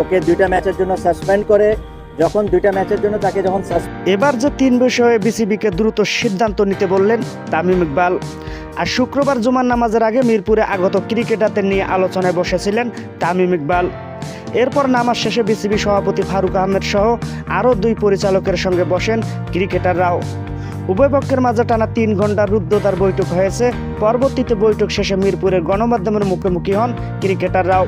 ওকে দুইটা ম্যাচের জন্য সাসপেন্ড করে। যখন দুইটা ম্যাচের জন্য তাকে যখন এবার যে তিন বিষয়ে বিসিবিকে দ্রুত সিদ্ধান্ত নিতে বললেন তামিম ইকবাল। আর শুক্রবার জুমার নামাজের আগে মিরপুরে আগত ক্রিকেটারদের নিয়ে আলোচনায় বসেছিলেন তামিম ইকবাল। এরপর নামাজ শেষে বিসিবি সভাপতি ফারুক আহমেদ সহ আরও দুই পরিচালকের সঙ্গে বসেন ক্রিকেটাররাও। উভয় পক্ষের মাঝে টানা তিন ঘণ্টার রুদ্ধতার বৈঠক হয়েছে। পরবর্তীতে বৈঠক শেষে মিরপুরের গণমাধ্যমের মুখোমুখি হন ক্রিকেটাররাও।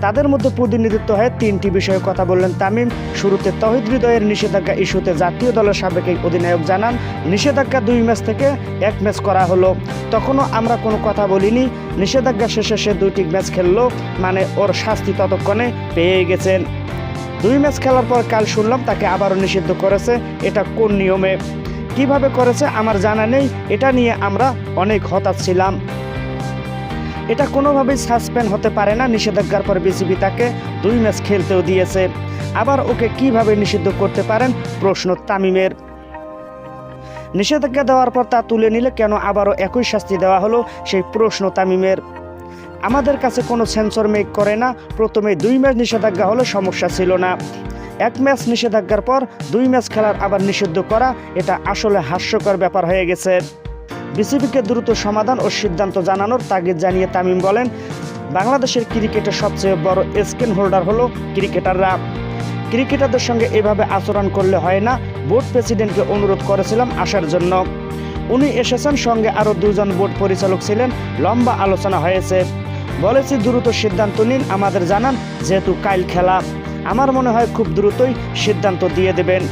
তাদের মধ্যে প্রতিনিধিত্ব হয়ে তিনটি বিষয়ে কথা বললেন তামিম। শুরুতে তহিদ হৃদয়ের নিষেধাজ্ঞা ইস্যুতে জাতীয় দলের সাবেক এই অধিনায়ক জানান, নিষেধাজ্ঞা দুই ম্যাচ থেকে এক ম্যাচ করা হলো। তখনও আমরা কোনো কথা বলিনি। নিষেধাজ্ঞা শেষে সে দুইটি ম্যাচ খেললো মানে ওর শাস্তি ততক্ষণে পেয়ে গেছেন। দুই ম্যাচ খেলার পর কাল শুনলাম তাকে আবারও নিষিদ্ধ করেছে। এটা কোন নিয়মে? কীভাবে করেছে আমার জানা নেই। এটা নিয়ে আমরা অনেক হতাশ ছিলাম। এটা কোনোভাবেই সাসপেন্ড হতে পারে না। নিষেধাজ্ঞার পর বিসিবি তাকে দুই ম্যাচ খেলতেও দিয়েছে। আবার ওকে কীভাবে নিষিদ্ধ করতে পারেন? প্রশ্ন তামিমের। নিষেধাজ্ঞা দেওয়ার পর তা তুলে নিলে কেন আবারও একই শাস্তি দেওয়া হলো? সেই প্রশ্ন তামিমের। আমাদের কাছে কোনো সেন্সর মেক করে না। প্রথমে দুই ম্যাচ নিষেধাজ্ঞা হলে সমস্যা ছিল না। এক ম্যাচ নিষেধাজ্ঞার পর দুই ম্যাচ খেলার আবার নিষিদ্ধ করা, এটা আসলে হাস্যকর ব্যাপার হয়ে গেছে। বিসিবিকে দ্রুত সমাধান ও সিদ্ধান্ত জানানোর তাগিদ জানিয়ে তামিম বলেন, বাংলাদেশের ক্রিকেটের সবচেয়ে বড় স্ক্রিন হোল্ডার হলো ক্রিকেটাররা। ক্রিকেটারদের সঙ্গে এভাবে আচরণ করলে হয় না, বোর্ড প্রেসিডেন্টকে অনুরোধ করেছিলাম আসার জন্য। উনি এসেছেন সঙ্গে আরও দুজন বোর্ড পরিচালক ছিলেন, লম্বা আলোচনা হয়েছে। বলেছি, দ্রুত সিদ্ধান্ত নিন, আমাদের জানান, যেহেতু কাইল খেলা। আমার মনে হয় খুব দ্রুতই সিদ্ধান্ত দিয়ে দেবেন।